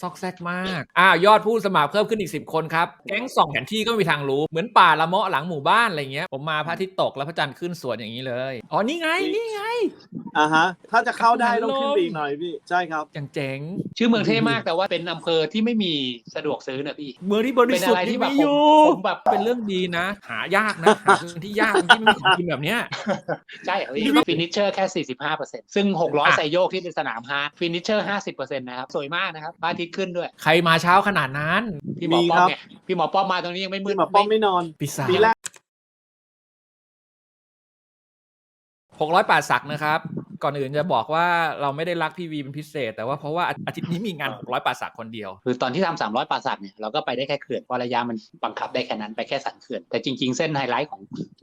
ซอกแซกมากอ่ายอดผู้สมัครเพิ่มขึ้นอีก 10 คนครับ แก๊งส่องแผนที่ก็ไม่มีทางรู้ เหมือนป่าละเมาะหลังหมู่บ้านอะไรเงี้ย ผมมาพระอาทิตย์ตกแล้วพระจันทร์ขึ้นสวนอย่างนี้เลย อ๋อ นี่ไง นี่ไง อ่าฮะ ถ้าจะเข้าได้ต้องขึ้นลงไปอีกหน่อยพี่ ใช่ครับ อย่างเจ๋ง ชื่อเมืองเท่มากแต่ว่าเป็นอำเภอที่ไม่มีสะดวกซื้อนะพี่ เมืองที่บริสุทธิ์เป็นอะไรที่ยังแบบมีอยู่ผมผมแบบเป็นเรื่องดีนะ หายากนะ หาพื้นที่ยากที่ไม่มีของกินแบบเนี้ย ใช่พี่ฟินิชเชอร์แค่ 45%ซึ่ง 600ใส่โยกที่เป็นสนามฮาร์ดฟินิชเชอร์ 50%นะครับ สวยมากนะครับพระอาทิตย์ขึ้นด้วย ใครมาเช้าขนาดนั้น พี่หมอมีป้อครัมบไงพี่หมอป้อมมาตรงนี้ยังไม่มืพี่ดหมาป้อมไม่นอนปีศาจปีแรกหกร้อยป่าศักนะครับ ก่อนอื่นจะบอกว่าเราไม่ได้รักพี่วีเป็นพิเศษ แต่ว่าเพราะว่าอาทิตย์นี้มีงานหกร้อยป่าศักคนเดียว คือตอนที่ทำ300ป่าสักเนี่ยเราก็ไปได้แค่เขื่อนเพราะระยะมันบังคับได้แค่นั้นไปแค่สันเขื่อน แต่จริงๆ เส้นไฮไลท์ของ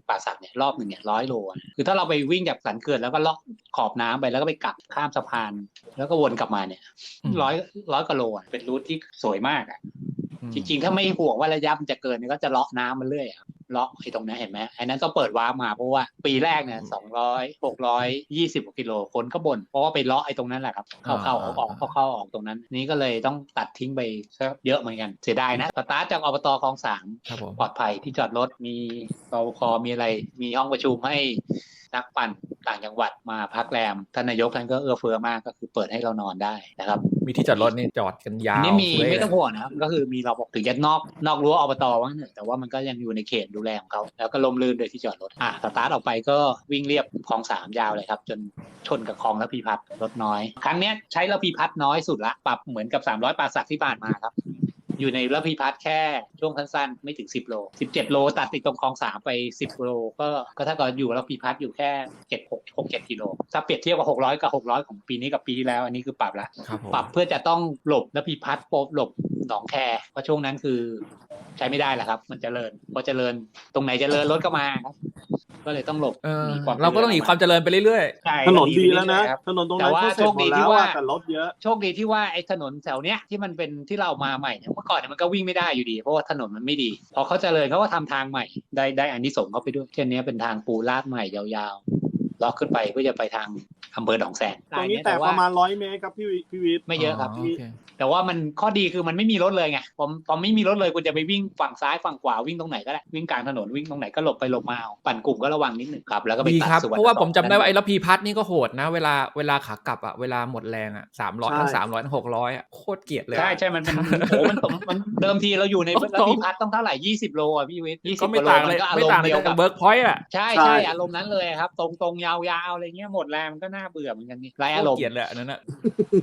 ป่าสักเนี่ยรอบหนึ่งเนี่ยร้อยโลอะคือถ้าเราไปวิ่งจากสันเขื่อนแล้วก็เลาะ ขอบน้ำไปแล้วก็ไปกลับข้ามสะพาน แล้วก็วนกลับมาเนี่ยอืมร้อยร้อยกว่าโลอะเป็นรูทที่สวยมากอะจริงๆ ถ้าไม่ห่วงว่าระยะมันจะเกินเนี่ยก็จะเลาะน้ำมันเรื่อยอะเลาะไอ้ตรงนั้นเห็นไหมไอ้นั้นต้องเปิดวาร์ปมาเพราะว่าปีแรกเนี่ยสองร้อยหกร้อยยี่สิบกิโลคนก็บ่นเพราะว่าไปเลาะไอ้ตรงนั้นแหละครับ เข้าเข้าออกออกเข้าเข้าออกตรงนั้น นี้ก็เลยต้องตัดทิ้งไปซะเยอะเหมือนกัน เสียดายนะสตาร์ทจากอบตคลองสามครับผมปลอดภัยที่จอดรถมีรปภมีอะไร มีห้องประชุมให้ นักปั่นต่างจังหวัดมาพักแรมท่านนายกท่านก็เอื้อเฟื้อมากก็คือเปิดให้เรานอนได้นะครับ มีที่จอดรถนี่จอดกันยาอันวนี้มีเลยไม่ต้องห่วงนะครับก็คือมีเราบอกถึงจะนอกนอกรั้วอบตว่างั้นเถอะแต่ว่ามันก็ยังอยู่ในเขตดูแลของเขาแล้วก็ลมลื่นโดยที่จอดรถอะสตาร์ทออกไปก็วิ่งเรียบคลองสามยาวเลยครับ จนชนกับคลองระพีพัฒน์รถน้อย ครั้งเนี้ยใช้ระพีพัฒน์น้อยสุดละปรับเหมือนกับ 300ปราสักที่ผ่านมาครับ อยู่ในระพีพัฒน์แค่ช่วงสั้นๆ ไม่ถึง 10 โล 17 โล ตัดติดตรงคลองสามไป 10 โล ก็ก็ถ้าเกิดอยู่ระพีพัฒน์อยู่แค่7 6 6 7กิโลถ้าเปรียบเทียบกับ 600 กับ 600 ของปีนี้กับปีที่แล้ว อันนี้คือปรับละครับผมปรับเพื่อจะต้องหลบและพิพัฒน์โปบหลบหนองแคเพราะช่วงนั้นคือใช้ไม่ได้แหละครับ มันเจริญพอเจริญตรงไหนเจริญรถก็มาครับ ก็เลยต้องหลบเออหนีควมเราก็ต้องหนีความเจริญไปเรื่อยใช่ถนนก็ดีแล้วนะไปเรื่อยๆครับถนนตรงแต่นั้นว่าก็เสร็จหมดโชคดีแล้ที่วว่าอะแต่รถเยอะโชคดีที่ว่าไอ้ถนนแถวเนี้ยที่มันเป็นที่เรามาใหม่เนี่ยเมื่อก่อนเนี่ยมันก็วิ่งไม่ได้อยู่ดี เพราะว่าถนนมันไม่ดี พอเขาเจริญเขาก็ทำทางใหม่ได้ได้อันนี้ส่งส์เขาไปด้วยเช่นเนี้ยเป็นทางปูลาดใหม่ยาวๆเลาะขึ้นไปเพื่อจะไปทาง อำเภอหนองแสงตรงนี้แต่ประมาณร้อยเมตรครับพี่วิพี่วิทย์ๆไม่เยอะครับโอเคแต่ว่ามันข้อดีคือมันไม่มีรถเลยไงผมผมไม่มีรถเลยคุณจะไปวิ่งฝั่งซ้ายฝั่งขวาวิ่งตรงไหนก็ได้วิ่งกลางถนนวิ่งตรงไหนก็หลบไปหลบมาเอาปั่นกลุ่มก็ระวังนิดหนึ่งครับแล้วก็ไปดีตัดครับส่วนเพราะว่าผมจำได้ว่าต่อไอ้ระพีพัฒน์นี่ก็โหดนะ เวลาเวลาขากลับอะเวลาหมดแรงอะสามร้อยใช่ทั้งสามร้อยทั้งหกร้อยอะโคตรเกลียดเลยอะใช่ใช่มันเป็นโอ้โหมันผมมันเดิมทีเราอยู่ในโอ้โหระพีพัฒน์ต้องเท่าไหร่ยี่สิบโลอะพี่วิทย์ยี่สิก็บไม่โลต่างมัเลยนก็อาไม่รมต่างณ์เลยเดียวกักับบเบิร์กพอยต์อะใช่ใช่ใช่อารมณ์นั้นเลยครับ ตรงตรงๆยาวๆอะไรเงี้ยหมดแรงมันก็น่าเบื่อเหมือนกันนี่ไรโคอารตรมณ์เกลียดเลยอันนั้นอะ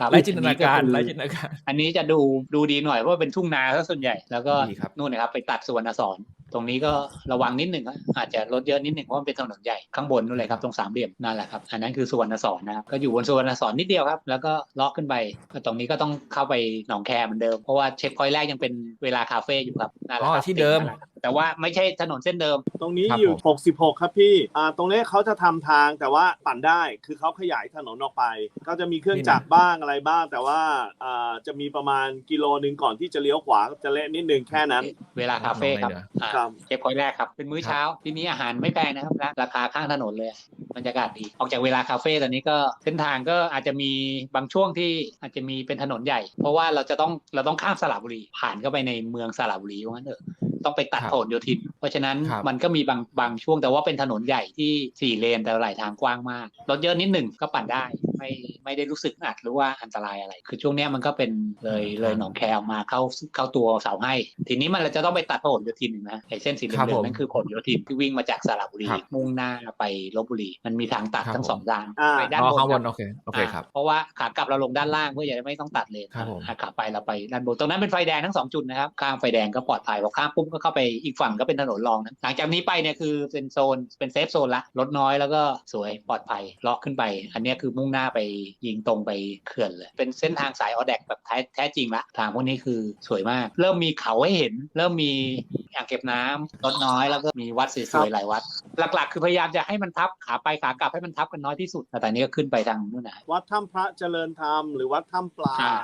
ครับไร้จินตนาการอัไร้ก็จิคืนตนาการ อันนี้จะดูดูดีหน่อยเพราะว่าเป็นทุ่งนาซะส่วนใหญ่แล้วก็ดีครับนู่นนะครับไปตัดสวนสอนตรงนี้ก็ระวังนิดหนึ่งครับอาจจะรถเยอะนิดหนึ่งเพราะมันเป็นถนนใหญ่ข้างบนนู่นเลยครับตรงสามเหลี่ยมนั่นแหละครับอันนั้นคือสุวรรณสอนนะครับก็อยู่บนสุวรรณสอนนิดเดียวครับแล้วก็เลาะขึ้นไปก็ตรงนี้ก็ต้องเข้าไปหนองแคเหมือนเดิมเพราะว่าเช็คพอยต์แรกยังเป็นเวลาคาเฟ่อยู่ครับนั่นแหละอ๋คอรับที่เดิมนั่นแหละครับแต่ว่าไม่ใช่ถนนเส้นเดิม ตรงนี้ครับอยู่ ผม 66 ครับพี่อ่าตรงนี้เขาจะทำทางแต่ว่าปั่นได้ คือเขาขยายถนนออกไปก็จะมีเครื่องจักรบ้างอะไรบ้าง แต่ว่าอ่าจะมีประมาณกิโลหนึ่งก่อนที่จะเลี้ยวขวาก็จะเละนิดนึงแค่นั้น เวลาคาเฟ่ครับอ่าครับเช็คพอยต์แรกครับ เป็นมื้อเช้า ที่นี้อาหารไม่แพงนะครับราราคาข้างถนนเลยบรรยากาศดี ออกจากเวลาคาเฟ่ตอนนี้ก็เส้นทางก็อาจจะมีบางช่วงที่อาจจะมีเป็นถนนใหญ่ เพราะว่าเราจะต้องเราต้องข้ามสระบุรีผ่านเข้าไปในเมืองสระบุรีว่างั้นเถอะต้องไปตัดครับผลโยธิน เพราะฉะนั้นครับมันก็มีบางบางช่วงแต่ว่าเป็นถนนใหญ่ที่สี่เลนแต่หลายทางกว้างมากรถเยอะนิดหนึ่งก็ปั่นได้ ไม่ไม่ได้รู้สึกอัดหรือว่าอันตรายอะไร คือช่วงเนี้ยมันก็เป็นเลยเลยหนองแคออกมาเข้าเข้าตัวเสาให้ ทีนี้มันจะต้องไปตัดพหลโยธินนะไอ้เส้นสีเหลืครับอผงมๆนั่นคือผลโยธินที่วิ่งมาจากสระบุรีครับมุ่งหน้าไปลบบุรี มันมีทางตัดครับทั้งสองด้านอ่าไปด้านอ๋อบนข้างบนคโอรับเคโอเคครับอ่าเพราะว่าขากลับเราลงด้านล่างเพื่อจะได้ไม่ต้องตัดเลนครับผมอ่าขาไปเราไปด้านบนตรงนั้นเป็นไฟแดงทั้งสองจุดนะครับข้ามไฟแดงก็ปลอดภัยพอข้ามปุ๊บก็เข้าไปอีกฝั่งก็เป็นถนนรองนะหลังจากนี้ไปเนี่ยคือเป็นโซนเป็นเซฟโซนละรถน้อยแล้วก็สวยปลอดภัยเลาะขึ้นไป อันเนี้ยคือมุ่งหน้าไปยิงตรงไปเขื่อนเลย เป็นเส้นทางสายออแดกแบบแท้แท้จริงละทางพวกนี้คือสวยมาก เริ่มมีเขาให้เห็น เริ่มมีอ่างเก็บน้ำรถน้อยแล้วก็มีวัดสวยๆหลายวัด หลักๆ คือพยายามจะให้มันทับขาไปขากลับให้มันทับกันน้อยที่สุดแต่ตอนนี้ก็ขึ้นไปทางนู่นนะวัดถ้ำพระเจริญธรรมหรือวัดถ้ำปลาอ่า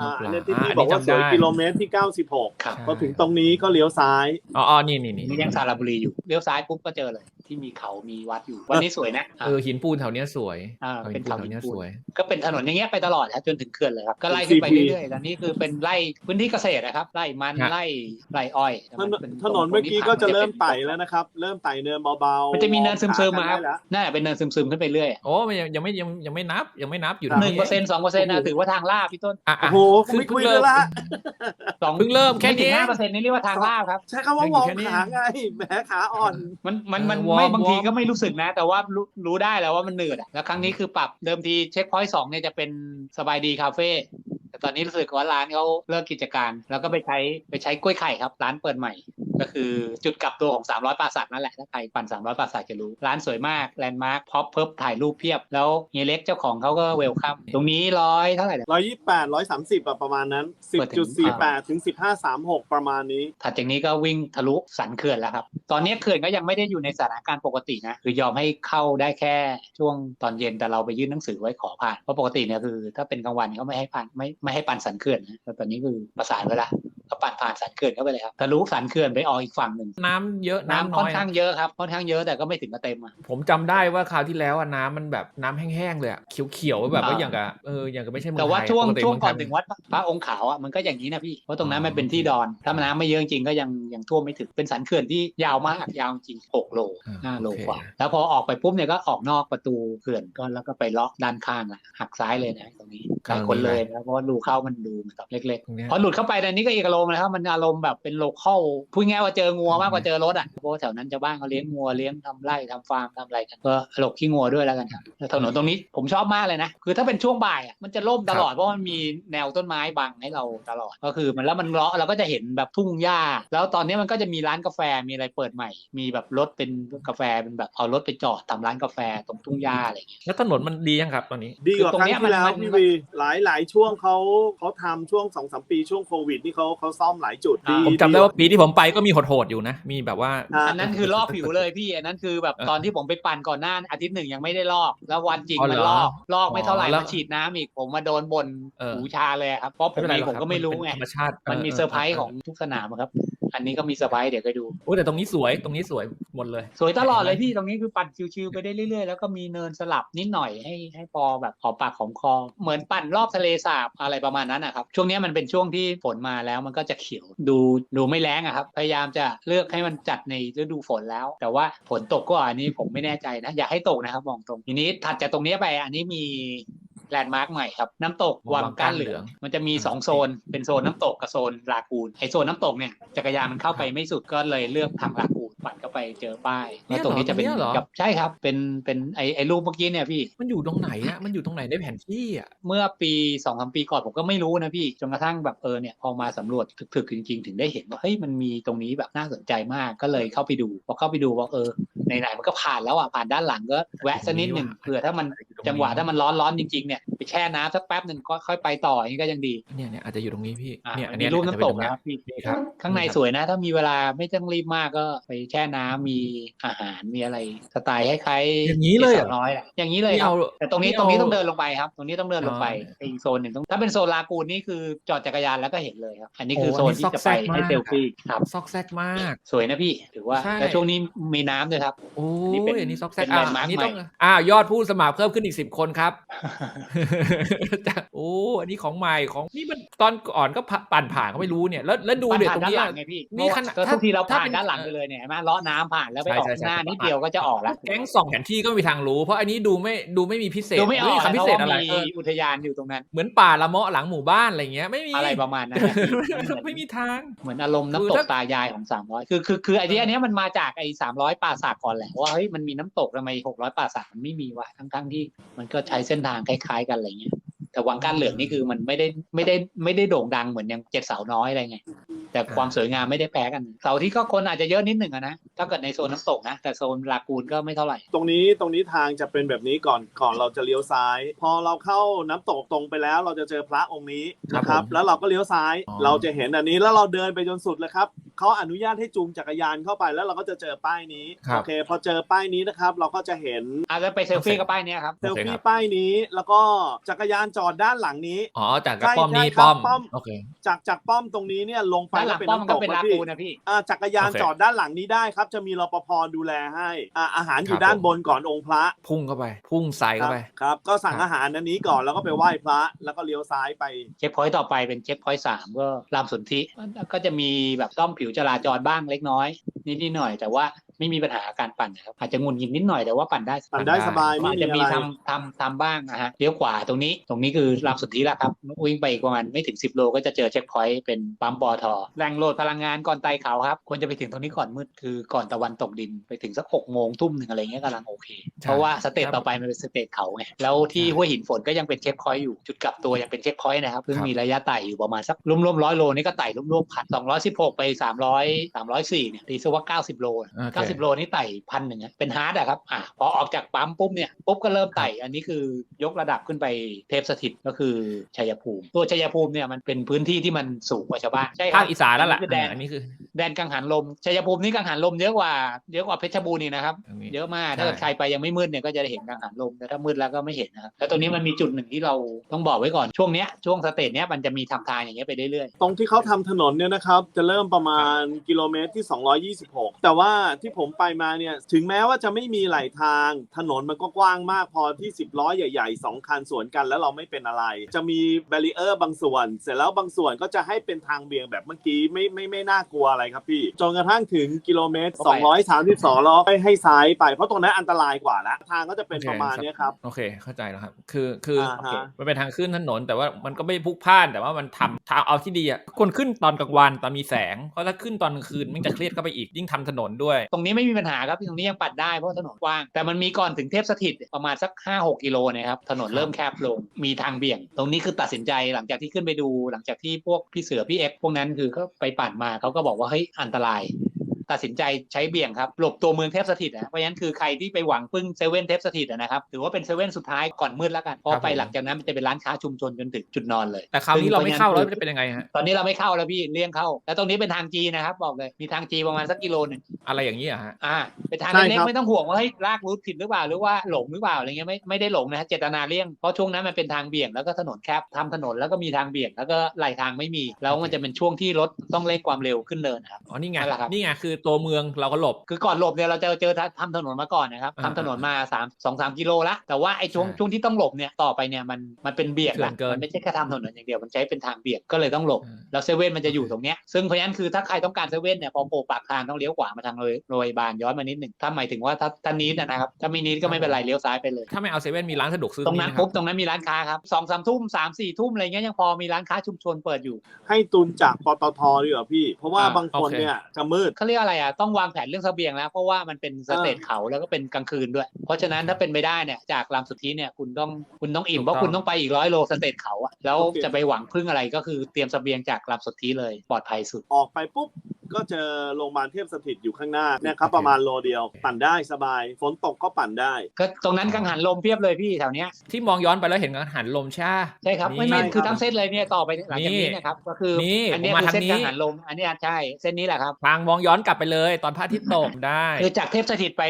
อ่าถ้ำปลาอันนี้ที่อ่าพี่อันนี้บอกว่าจำสวยได้กิโลเมตรที่ 96ครับพอถึงตรงนี้ก็เลี้ยวซ้าย อ๋ออ๋อนี่นี่นี่นี่ยังสระบุรีอยู่ เลี้ยวซ้ายปุ๊บก็เจอเลยที่มีเขามีวัดอยู่วันนี้สวยนะอะเออหินปูนแถวเนี้ยสวยอ่าออเป็นหินปูนเขาแถวเนี้ยหินปูนสวยก็เป็นถนนอย่างเงี้ยไปตลอดครับจนถึงเขื่อนเลยครับก็ไล่ขึ้นไปเรื่อยๆตอนนี้คือเป็นไร่พื้นที่เกษตรนะครับไร่มันฮะไร่ไร่อ้อยถนนเป็ถนนเมื่อกี้ก็จะเริ่มไต่แล้วนะครับเริ่มไต่เนินเบาๆมันจะมีเนินซึมๆมาครับได้แล้วน่าจะเป็นเนินซึมๆขึ้นไปเรื่อยโอ้มันยังยังไม่ยังยังไม่นับยังไม่นับอยู่ครับหนึ่งเปอร์เซ็นต์สองเปอร์เซ็นต์นะถือว่าทางลาบพี่ต้นอะโอ้อะโหคือไม่คุยเพิ่งเลยเริ่มละสองเพิ่งเริ่มแค่นี้ห้าเปอร์เซ็นต์นี่เรียกว่าทางลาบครับใช้คำว่าวอร์มแค่นี้ขาไงแหมขาอ่อนมันมันมันเออวอร์มไม่บางทีวอร์มก็ไม่รู้สึกนะ แต่ว่ารู้รู้ได้แล้วว่ามันเหนื่อยอะแล้วครั้งนี้คือปรับเดิมทีเช็คพอยต์สองเนี่ยจะเป็นสบายดีคาเฟ่แต่ตอนนี้รู้สึกว่าร้านเขาเลิกกิจการ แล้วก็ไปใช้ไปใช้กล้วยไข่ครับร้านเปิดใหม่ก็คือจุดกลับตัวของ 300 ปราสาทนั่นแหละถ้าใครปั่น 300 ปราสาทจะรู้ ร้านสวยมากแลนด์มาร์คพอปเพิบถ่ายรูปเพียบ แล้วเฮียเล็กเจ้าของเขาก็เวลคัมตรงนี้ร้อยเท่าไหร่นะร้อยยี่แปดร้อยสามสิบประมาณนั้นสิบเปิดถึจุดงสี่แปดถึงสิบห้าสามหกประมาณนี้ ถัดจากนี้ก็วิ่งทะลุสันเขื่อนแล้วครับ ตอนนี้เขื่อนก็ยังไม่ได้อยู่ในสถานการณ์ปกตินะคือยอมให้เข้าได้แค่ช่วงตอนเย็นแต่เราไปยื่นหนังสือไว้ขอผ่านเพราะปกติเนี่ยคือ ถ้าเป็นกลางวันเขาไม่ให้ผ่านไม่ไม่ให้ปั่นสันเขื่อนนะแต่ตอนนี้คือประสานไว้ละ ก็ปั่นผ่านสันเขื่อนเข้าไปเลยครับทะลุสันเขื่อนไปออกอีกฝั่งหนึ่งน้ำเยอะน้ำน้ำน้ค่ออนยข้างเยอะครับค่อนข้างเยอะแต่ก็ไม่ถึงกับเต็มอะผมจำได้ว่าคราวที่แล้วอะน้ำมันแบบน้ำแห้งๆเลยอะเขียวๆแบบว่าอ่าอย่างกับเอออย่างกับไม่ใช่เมืองแต่ว่าไทยช่วงปติช่วงเมืไทก่อยนถึงวัดพระองค์ขาวอะมันก็อย่างนี้นะพี่เพราะตรงนั้นอ๋อมันเป็นที่ดอนถ้ามันน้ำไม่เยอะจริงๆก็ยังยังท่วมไม่ถึงเป็นสันเขื่อนที่ยาวมากยาวจริง6โลอ่า5โลโอเคกว่าแล้วพอออกไปปุ๊บเนี่ยก็ออกนอกประตูเขื่อนก็แล้วก็ไปเลาะด้านข้างละหักซ้ายเลยนะตรงนี้หลายคนเลยนะเพราะว่ารูเข้ามันดูมันแบบเล็กตรงเนี้ยๆพอหลุดเข้าไปในนี้ก็อีกอารมณ์นะครับมันอารมณ์แบบเป็นโลเคอลพูดง่ายว่าเจองัวมากกว่าเจอรถอะเพราะว่าแถวนั้นชาวบ้านเขาเลี้ยงงัวเลี้ยงทำไร่ทำฟาร์มทำอะไรกันก็หลบขี้งัวด้วยแล้วกันครับแล้วถนนตรงนี้ผมชอบมากเลยนะคือถ้าเป็นช่วงบ่ายอะมันจะล่มตลอดเพราะมันมีแนวต้นไม้บังให้เราตลอด ก็คือมันแล้วมันเลาะเราก็จะเห็นแบบทุ่งหญ้า แล้วตอนนี้มันก็จะมีร้านกาแฟมีอะไรเปิดใหม่ มีแบบรถเป็นกาแฟเป็นแบบเอารถไปจอดทำร้านกาแฟตรงทุ่งหญ้าอะไรอย่างเงี้ยแล้วถนนมันดียังครับตอนนี้ดีกว่าคือตรคงรั้งเนี้ยที่แล้วมันมันพี่วีหลายหลายช่วงเขาเขาทำช่วงสองสามปีช่วงโควิดนี่เขาเขาซ่อมหลายจุดดีผมจำได้ว่าปีที่ผมไปก็มีโหดๆอยู่นะ มีแบบว่าอ่าอันนั้นคือลอกผิวเลยพี่ อันนั้นคือแบบเออตอนที่ผมไปปั่นก่อนหน้าอาทิตย์หนึ่งยังไม่ได้ลอก แล้ววันจริงอ๋อมันเหรลออก ลอกไม่เท่าไหร่อ๋อแล้วมาฉีดน้ำอีก ผมมาโดนบนเออหูชาเลยครับ เพราะผมไม่เป็นไรเองหรอกผมก็ไม่รู้ไงธรรมชาติมันมีเซอร์ไพรส์ของทุกสนามอะครับ อันนี้ก็มีเซอร์ไพรส์เดี๋ยวไปดูโอ้แต่ตรงนี้สวยตรงนี้สวยหมดเลย สวยตลอดเลยพี่ตรงนี้คือปั่นชิวๆไปได้เรื่อยๆ แล้วก็มีเนินสลับนิดหน่อยให้ให้พอแบบหอมปากหอมคอ เหมือนปั่นรอบทะเลสาบอะไรประมาณนั้นนะครับ ช่วงนี้มันเป็นช่วงที่ฝนมาแล้วมันก็จะเขียวดูดูไม่แรงอะครับ พยายามจะเลือกให้มันจัดในฤดูฝนแล้ว แต่ว่าฝนตกก็อันนี้ผมไม่แน่ใจนะ อยากให้ตกนะครับมองตรงทีนี้ถัดจากตรงนี้ไปอันนี้มี แลนด์มาร์คใหม่ครับ น้ำตกวังก้านเหลือง มันจะมีสองโซน เป็นโซนน้ำตกกับโซนลากูนไอโซนน้ำตกเนี่ยจักรยานมันเข้าไปไม่สุดก็เลยเลือกทางลากูนปั่นเข้าไปเจอป้ายเนี่แล้วยตรงนี้จะเป็นเหรอเนี่ยเหรอกับใช่ครับ เป็นเป็นไอไอรูปเมื่อกี้เนี่ยพี่ มันอยู่ตรงไหนอะมันอยู่ตรงไหนในแผนที่อะเมื่อปีสองสามปีก่อนผมก็ไม่รู้นะพี่จนกระทั่งแบบเออเนี่ยพอมาสำรวจถึกๆจริง ๆ ถึงได้เห็นว่าเฮ้ยมันมีตรงนี้แบบน่าสนใจมากก็เลยเข้าไปดูพอเข้าไปดูว่าเออ ไหนๆมันก็ผ่านแล้วอะผ่านด้านหลังก็แวะสักนิดหนึ่งเผื่อถ้ามันจังหวะถ้ามันร้อนร้อนๆจริง ๆ เนี่ย ไปแช่น้ำสักแป๊บหนึ่งก็ค่อยไปต่ออย่างนี้ก็ยังดีเนี่ยเนี่ยอาจจะอยู่ตรงนี้พี่อะเนี่ยอันมีเนี้ยรูปอาจจะน้ำตกเป็นะครับพี่นี่ครับ ข้างในสวยนะ ถ้ามีเวลาไม่ต้องรีบมากก็ไปแช่น้ำมีอาหารมีอะไรสไตล์คล้ายๆอย่างนี้เลยเหรอสาวน้อยอะอย่างนี้เลยนี่ครับเอาแต่ตรงนี้นี่ตรงนี้เอาต้องเดินลงไปครับ ตรงนี้ต้องเดินลงไปอ๋อไปอีกโซนหนึ่งต้องถ้าเป็นโซนลากูนนี่คือจอดจักรยานแล้วก็เห็นเลยครับอันนี้คือโอ้โซนอันนี้ที่จะซอกไปแซกมากให้เซลฟี่ครับซอกแซกมาก สวยนะพี่ถือว่าใช่แล้วช่วงนี้มีน้ำด้วยครับโอ้นี่เป็นยอันนี้ซอกแซกเป็นอะ landmark อันนี้ต้องใหม่อ่ายอดผู้สมัครเพิ่มขึ้นอีกสิบคนครับจากโอ้อันนี้ของใหม่ของนี่มันตอนก่อนก็ผ่าปั่นผ่านก็ไม่รู้เนี่ยแล้วแล้วดูปั่นเด็ดผ่านตรงด้านนี้หลังไงพี่นี่ขนาดเพระว่ถ้าทุกทีเราถ้าผ่านเป็นด้านหลังไปเลยเนี่ยเห็นไหมเลาะน้ำผ่านแล้วไปออกใช่ใช่หน้าใช่นิดเดียวก็จะออกแล้วแก๊งส่องแผนที่ก็ไม่มีทางรู้ เพราะอันนี้ดูไม่ดูไม่มีพิเศษดูไม่ออกคำพิเพเศราะษว่าอะไรมีเอออุทยานอยู่ตรงนั้น เหมือนป่าละเมาะหลังหมู่บ้านอะไรเงี้ยไม่มีอะไรประมาณนั้นนะพี่ไม่มีทางเหมือนอารมณ์คือน้ำตกถ้าตายายของสามร้อยคือคือคือไอ้ที่อันเนี้ยมันมาจากไอ้สามร้อยป่าสากก่อนแหละว่าเฮ้ยมันมีน้ำตกทำไมหกร้อยป่าสากมันไม่มีวะทั้งทั้งๆที่มันก็ใช้เส้นทางคล้ายๆกันอะไรเงี้ย แต่วังก้านเหลืองนี่คือมันไม่ได้ไม่ได้ไม่ได้โด่งดังเหมือนอย่างเจ็ดเสาน้อยอะไรไงแต่ความสวยงามไม่ได้แพ้กัน เสาที่ก็คนอาจจะเยอะนิดหนึ่งอะนะถ้าเกิดในโซนน้ำตกนะแต่โซนลากูนก็ไม่เท่าไหร่ ตรงนี้ตรงนี้ทางจะเป็นแบบนี้ก่อนก่อนเราจะเลี้ยวซ้าย พอเราเข้าน้ำตกตรงไปแล้ว เราจะเจอพระองค์นี้นะคครัรับบผมแล้วเราก็เลี้ยวซ้ายอ๋อเราจะเห็นอันนี้แล้วเราเดินไปจนสุดเลยครับเขาอนุญาตให้จูงจักรยานเข้าไปแล้วเราก็จะเจอป้ายนี้ครับโอเค พอเจอป้ายนี้นะครับ เราก็จะเห็นอะแล้วไปเซลฟี่กับป้ายเนี้ยครับเซลโอเคคฟี่รับป้ายนี้แล้วก็จักรยานจอดด้านหลังนี้อ๋อจากกระใช่ป้อมนี่ใช่ครับป้อมป้อมโอเคจากจากป้อมตรงนี้เนี่ยลงไปด้านหลังเป็นป้อมมันน้ำตก็กเป็นนะลาพี่กูนะพี่อ่าจักรยานโอเคจอดด้านหลังนี้ได้ครับ จะมีรปภดูแลให้อ่าอาหารอยู่ครับด้านผมบนก่อนองค์พระ พุ่งเข้าไป พุ่งใส่คเข้ารับไปครับก็สั่งครับอาหารอันนี้ก่อนแล้วก็ไปไหว้พระ แล้วก็เลี้ยวซ้ายไปเช็คพอยต์ต่อไปเป็นเช็คพอยต์สามก็รามสนธิก็จะมีแบบต้อมผิวจราจรบ้างเล็กน้อยนิดๆหน่อย แต่ว่า ไม่มีปัญหาการปั่นนะครับอาจจะงุนงิดนิดหน่อยแต่ว่าปั่นได้ปั่นได้สบายไม่อาจมีจะอะมีไรทำทำทำบ้างนะฮะเลี้ยวขวาตรงนี้ตรงนี้คือรามสนธิแล้วครับวิ่งไปอีกประมาณไม่ถึง 10 โลก็จะเจอเช็คพอยต์เป็นปั๊มปอทอแหล่งโหลดพลังงานก่อนไต่เขาครับควรจะไปถึงตรงนี้ก่อนมืดคือก่อนตะวันตกดินไปถึงสักหกโมงทุ่มหนึ่งอะไรเงี้ยกำลังโอเคใช่เพราะว่าสเตจครับต่อไปมันเป็นสเตจเขาไงแล้วที่ใช่ห้วยหินฝนก็ยังเป็นเช็คพอยต์อยู่จุดกลับตัวยังเป็นเช็คพอยต์นะครับเพิ่งครับมีระยะไต่อยู่ประมาณสักรวมๆร้อยโลนี่ก็ไต่รวมๆพันสองร้อยสิบหกไปสามร้อยสามร้อยสี่เนี่ยตีซะว่าเก้าสิบโลอะโอเคเก้าสิบโลนี่ไต่พันหนึ่งอะเป็นฮาร์ดอะครับอะพอออกจากปั๊มปุ๊บเนี่ยปุ๊บก็เริ่มไต่ อันนี้คือยกระดับขึ้นไปเทพสถิตก็คือชัยภูมิ ตัวชัยภูมิเนี่ยมันเป็นพื้นที่ที่มันสูงกว่าชาวบ้านใช่คภารัคอีสานแล้วล่ะคือแดนอันนี้คือ แดนกังหันลมชัยภูมินี่กังหันลมเยอะกว่าเยอะกว่าเพชรบูรณ์นี่นะครับอันนี้เยอะมากใช่ถ้าเกิดใครไปยังไม่มืดเนี่ยก็จะได้เห็นกังหันลมแต่ถ้ามืดแล้วก็ไม่เห็นนะครับแล้วตรงนี้มันมีจุดหนึ่งที่เราต้องบอกไว้ก่อนช่วงเนี้ยช่วงสเตจเนี้ยมันจะมีทำทางอย่างเงี้ยไปเรื่อยตรงที่เขาทำถนนเนี่ยนะครับจะเริ่มประมาณกิโลเมตรที่ 226 แต่ว่าที่ผมไปมาเนี่ย ถึงแม้ว่าจะไม่มีไหลทาง ถนนมันก็กว้างมากพอที่ 10 ล้อใหญ่ๆ 2 คันสวนกันแล้วเราไม่เป็นอะไร จะมีแบรีเออร์บางส่วน เสร็จแล้วบางส่วนก็จะให้เป็นทางเบี่ยงแบบเมื่อกี้ไม่ไม่ไม่น่ากลัวอะไรครับพี่ จนกระทั่งถึงกิโลเมตร 232ล้อไปให้ซ้ายไป เพราะตรงนั้นอันตรายกว่าแล้วทางก็จะเป็นประมาณเนี้ยครับโอเคเข้าใจแล้วครับคือคือออ่าฮะมันเป็นทางขึ้นถนน แต่ว่ามันก็ไม่พลุกพล่านแต่ว่ามันทำทางเอาที่ดีอะคนขึ้นตอนกลางวันตอนมีแสงเพราะถ้าขึ้นตอนกลางคืนมันจะเครียดเข้าไปอีกยิ่งทำถนนด้วยๆตรงนี้ไม่มีปัญหาครับตรงนี้ยังปัดได้เพราะถนนกว้าง แต่มันมีก่อนถึงเทพสถิตประมาณสัก 5-6 กิโลนะครับถนนเริ่มแคบลงมีทางเบี่ยง ตรงนี้คือตัดสินใจหลังจากที่ขึ้นไปดู หลังจากที่พวกพี่เสือพี่เอ็กพวกนั้นคือเขาไปปั่นมาเขาก็บอกว่าเฮ้ยอันตราย ตัดสินใจใช้เบี่ยงครับหลบตัวเมืองเทพสถิตนะเพราะฉะนั้นคือใครที่ไปหวังพึ่งเซเว่นเทพสถิตนะครับถือว่าเป็นเซเว่นสุดท้ายก่อนมืดแล้วกันเพราะครับไปผมหลังจากนั้นมันจะเป็นร้านค้าชุมชนจนถึงจุดนอนเลย แต่คราวนี้เราไม่เข้าแล้วซึ่งจะเป็นยังไงฮะตอนนี้เราไม่เข้าแล้วพี่เลี่ยงเข้า แล้วตรงนี้เป็นทางจีนะครับบอกเลยมีทางจีประมาณสักกิโลหนึ่งอะไรอย่างนี้อะฮะอ่าเป็นทางใช่เล็กครับๆไม่ต้องห่วงว่าเฮ้ยลากรูทผิดหรือเปล่าหรือว่าหลงหรือเปล่าอะไรเงี้ยไม่ไม่ได้หลงนะฮะเจตนาเลี่ยงเพราะช่วงนั้นมันเป็นทางเบี่ยงแล้วก็ถนนแคบทำถนนแล้วก็มีทางเบี่ยงแล้วก็ไหลทางไม่มี แล้วมันจะเป็นช่วงที่รถต้องเร่งความเร็วขึ้นเนินนะครับอ๋อนี่ไงนั่นแหละครับนี่ไงคือตัวเมืองเราก็หลบ คือก่อนหลบเนี่ยเราจะเจอทำถนนมาก่อนนะครับอ่าทำถนนมาสามสองสามกิโลละแต่ว่าไอ้ช่วงใช่ช่วงที่ต้องหลบเนี่ยต่อไปเนี่ยมันมันเป็นเบี่ยงเถื่ละอนเกินมันไม่ใช่แค่ทำถนนอย่างเดียวมันใช้เป็นทางเบี่ยงก็เลยต้องหลบอืมแล้วเซเว่นมันจะอยู่ตรงเนี้ยซึ่งเพราะฉะนั้นคือถ้าใครต้องการเซเว่นเนี่ยพอโผล่ปากทางต้องเลี้ยวขวามาทางโรยโรยบานย้อนมานิดหนึ่งถ้าหมายถึงว่าถ้าถ้านี้นะครับถ้าไม่นี้ก็ไม่เป็นไรเลี้ยวซ้ายไปเลยถ้าไม่เอาเซเว่นมีร้านสะดวกซื้อตรงนั้นมีไหมคปุ๊รับบตรงนั้นมีร้านค้าครับสองสามทุ่มสามสี่ทุ่มอะไรเงี้ยยังพอมีร้านค้าชุมชนเปิดอยู่ ให้ตุนจากปตทดีกว่าพี่ เพราะว่าอ่าบางคนโอเคเนี่ยจะมืดเขาเรียกอะไรอะต้องวางแผนเรื่องเสบียงแล้ว เพราะว่ามันเป็นสเตจเขาแล้วก็เป็นกลางคืนด้วย เพราะฉะนั้นถ้าเป็นไปได้เนี่ยจากลำสุทธิเนี่ยคุณต้องคุณต้องอิ่มเพราะคุณต้องไปอีกร้อยโลสเตจเขาอะแล้วโอเคจะไปหวังพึ่งอะไรก็คือเตรียมเสบียงจากลำสุทธิเลยปลอดภัยสุดออกไปปุ๊บ ก็เจอโรงพยาบาลเทพสถิตอยู่ข้างหน้าเนี่ยครับประมาณโลเดียว ปั่นได้สบาย ฝนตกก็ปั่นได้ ก็ตรงนั้นกังหันลมเพียบเลยพี่แถวเนี้ยที่มองย้อนไปแล้วเห็นกังหันลมใช่ใช่ครับไม่นี่ไม่คือทั้งเส้นเลยเนี่ยต่อไปหลังจากนี้นะครับก็คือนี่อันเนี้ยผมมาคือเส้นทางนี้กังหันลมอันเนี้ยใช่เส้นนี้แหละครับทางมองย้อนกลับไปเลย ตอนพระอาทิตย์ตกได้คือจากเทพสถิตไป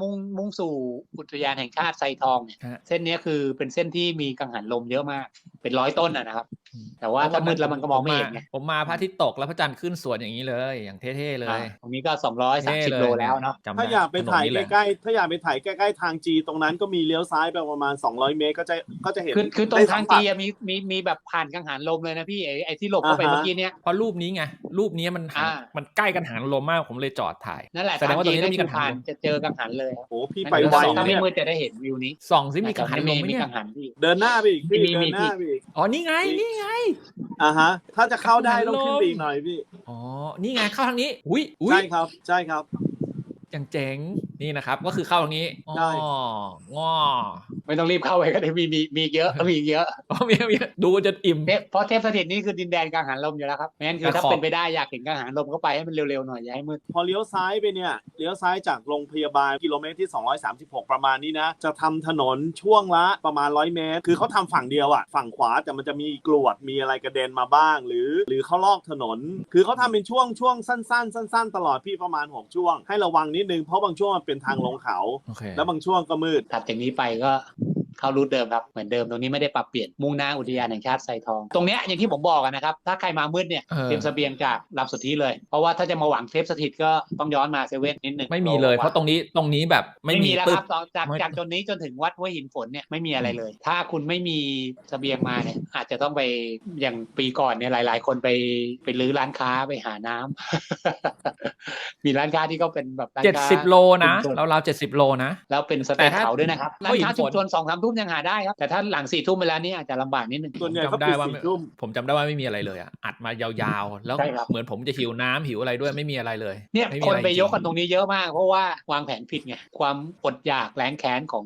มุ่งมุ่งสู่อุทยานแห่งชาติไซทองเนี่ยฮะเส้นเนี้ยคือเป็นเส้นที่มีกังหันลมเยอะมากเป็นร้อยต้นนะนะครับอืม แต่ว่าถ้ามืดแล้วมันก็มองไม่เห็นไงผมมาพระอาทิตย์ตกแล้วพระจันทร์ขึ้นสวนอย่างนี้เลย อย่างเท่ๆเลยอ่าตรงนี้ก็สองร้อยสามเท่สิบเยโลแล้วเนาะจำด้ถ้าอยากไปถ่ายถนนนี้เลใกล้ๆถ้าอยากไปถ่ายใกล้ๆทางจีตรงนั้นก็มีเลี้ยวซ้ายไปประมาณ200เมตรก็จะก็จะเห็นคือคือตรงได้ทางสัมผัจีสอะมีมีมีแบบผ่านกังหันลมเลยนะพี่ไอ้ไอ้ที่หลบเข้าไปอ่าฮะเมื่อกี้เนี้ยเพราะรูปนี้ไงรูปนี้มันหันอ่ามันใกล้กันหันลมมากผมเลยจอดถ่ายนั่นแหละแสดงว่าตรงนี้ทต้องมีจีกังหันผ่านลมจะเจอกังหันเลยครับโอ้พี่งั้นไปเดี๋ยวไวถ้านะไม่เนี่ยมืดจะได้เห็นวิวนี้ส่องซิมีกังหันลมไหมมีเนี่ยกังหันพี่เดินหน้าไปอีกพี่มีมีเดินหน้าไปอีกอ๋อนี่ไงนี่ไง อ่าฮะ ถ้าจะเข้าได้ต้องขึ้นลมไปอีกหน่อยพี่ อ๋อ นี่ไงเข้าทางนี้ อุ้ยอุ้ยใช่ครับ ใช่ครับ อย่างเจ๋ง นี่นะครับ ก็คือเข้าตรงนี้ใช่อ๋องอไม่ต้องรีบเข้าไปก็ได้มีมีมีเยอะมีเยอะอ๋อมีมีดูจนอิ่ม เทพเพราะเทพสถิตนี่คือดินแดนกังหันลมอยู่แล้วครับไม่งั้นคือถ้าแต่ขอบ เป็นไปได้อยากเห็นกังหันลมก็ไปให้มันเร็วๆหน่อยอย่าให้มืดพอเลี้ยวซ้ายไปเนี่ยเลี้ยวซ้ายจากโรงพยาบาลกิโลเมตรที่ 236 ประมาณนี้นะ จะทำถนนช่วงละประมาณ 100 เมตร คือเขาทำฝั่งเดียวอะฝั่งขวาแต่มันจะมีกรวดมีอะไรกระเด็นมาบ้าง หรือหรือเขาลอกถนน คือเขาทำเป็นช่วงช่วงสั้นๆ สั้น ๆ ตลอดพี่ประมาณ 6 ช่วง ให้ระวังนิดนึงเพราะบางช่วงมันเป็นทางลงเขาโอเคแล้วบางช่วงก็มืดถัดจากนี้ไปก็ เข้ารูทเดิมครับเหมือนเดิมตรงนี้ไม่ได้ปรับเปลี่ยนมุ่งหน้าอุทยานแห่งชาติไซทอง ตรงเนี้ยอย่างที่ผมบอกอะนะครับถ้าใครมามืดเนี่ยเออเตรียมเสบียงจากลำสุทธิเลย เพราะว่าถ้าจะมาหวังเทพสถิตก็ต้องย้อนมาเซเว่นนิดหนึ่งไม่มีเลยเพราะตรงนี้ตรงนี้แบบไม่ไม่มีมีแล้วปึ๊ครับบจากไม่จากจนนี้จนถึงวัดห้วยหินฝนเนี่ยไม่มีอะไรเลย ถ้าคุณไม่มีเสบียงมาเนี่ยอาจจะต้องไปอย่างปีก่อนเนี่ยหลาย ๆ คนไปไปรื้อร้านค้าไปหาน้ำมีร้านค้าที่ก็เป็นแบบร้านเจ็ดค้าสิบโลนะชุมชนเราเราเจ็ดสิบโลนะแล้วเป็นสแต่เตทถ้าเขาด้วยนะครับร้านผู้หญิงค้าชุมฝนชนสองสามทุ่มยังหาได้ครับ แต่ถ้าหลังสี่ทุ่มไปแล้วนี่อาจจะลำบากนิดนึง ส่วนใหญ่ผมเขาจำได้ปิดว่าสี่ทุ่ม ผมจำได้ว่าไม่มีอะไรเลยอะอัดมายาวๆ แล้วใช่ครับ เหมือนผมจะหิวน้ำหิวอะไรด้วยไม่มีอะไรเลยเนี่ยม่มีคนอะรไปยกจกันตรงนี้เยอะมาก เพราะว่าวางแผนผิดไงความอดอยากแรงแค้นของ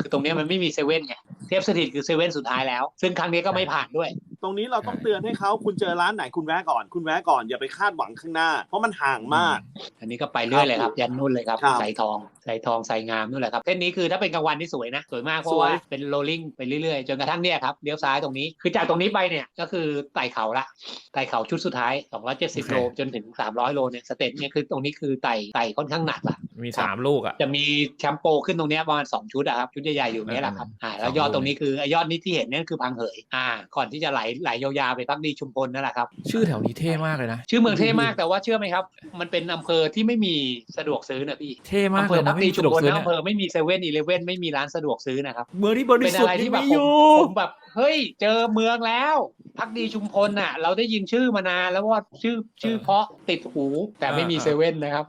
คือตรงเนี้ยมันไม่มีเซเว่นไงเทพสถิตคือเซเว่นสุดท้ายแล้ว ซึ่งครั้งนี้ก็ไม่ผ่านด้วย ตรงนี้เราต้องเตือนให้เขาคุณเจอร้านไหนคุณแวะก่อน คุณแวะก่อนอย่าไปคาดหวังข้างหน้า เพราะมันห่างมาก อันนี้ก็ไปเรื่อยเลยครับ ยันนู่นเลยครับครับใส่ทองใส่ทองใส่งามนู่นแหละครับเส้นนี้คือถ้าเป็นกลางวันที่สวยนะ สวยมากเพสราะวยว่าเป็นโรลลิ่งไปเรื่อยๆ จนกระทั่งเนี่ยครับเลี้ยวซ้ายตรงนี้ คือจากตรงนี้ไปเนี่ยก็คือไต่เขาละไต่เขาชุดสุดท้าย 270 โลจนถึง 300 โลเนี่ยสเต็ปเนี่ยคือตรงนี้คือไต่ไต่ค่อนข้างหนักละ มีสามลูกอะจะมีแชมโปขึ้นตรงเนี้ยประมาณ2ชุดอะครับชุดใหญ่ๆอยู่เนี้ยแหละครับอ่าแล้วยอดตรงนี้คือไอ้ยอดนี้ที่เห็นเนี่ยคือพังเหยอ่าก่อนที่จะไหลไหลยาวๆไปพักดีชุมพลนั่นแหละครับชื่อแถวนี้เท่มากเลยนะชื่อเมืองเท่มากแต่ว่าเชื่อไหมครับ มันเป็นอำเภอที่ไม่มีสะดวกซื้อนะพี่เท่มากอำเภเลอยพันะกไม่ดีมีชุสะมดวกพลซื้อนะเนี่ยอำเภอไม่มีเซเว่นอีเลเว่นไม่มีร้านสะดวกซื้อนะครับเมืองที่บริเป็นสุทอะไรธิ์ที่ที่แบไม่บอผมยู่ผมแบบเฮ้ยเจอเมืองแล้วพักดีชุมพลน่ะ เราได้ยินชื่อมานานแล้วว่าชื่อชื่อเพราะติดหูแต่ไม่มีเซเว่นนะครับ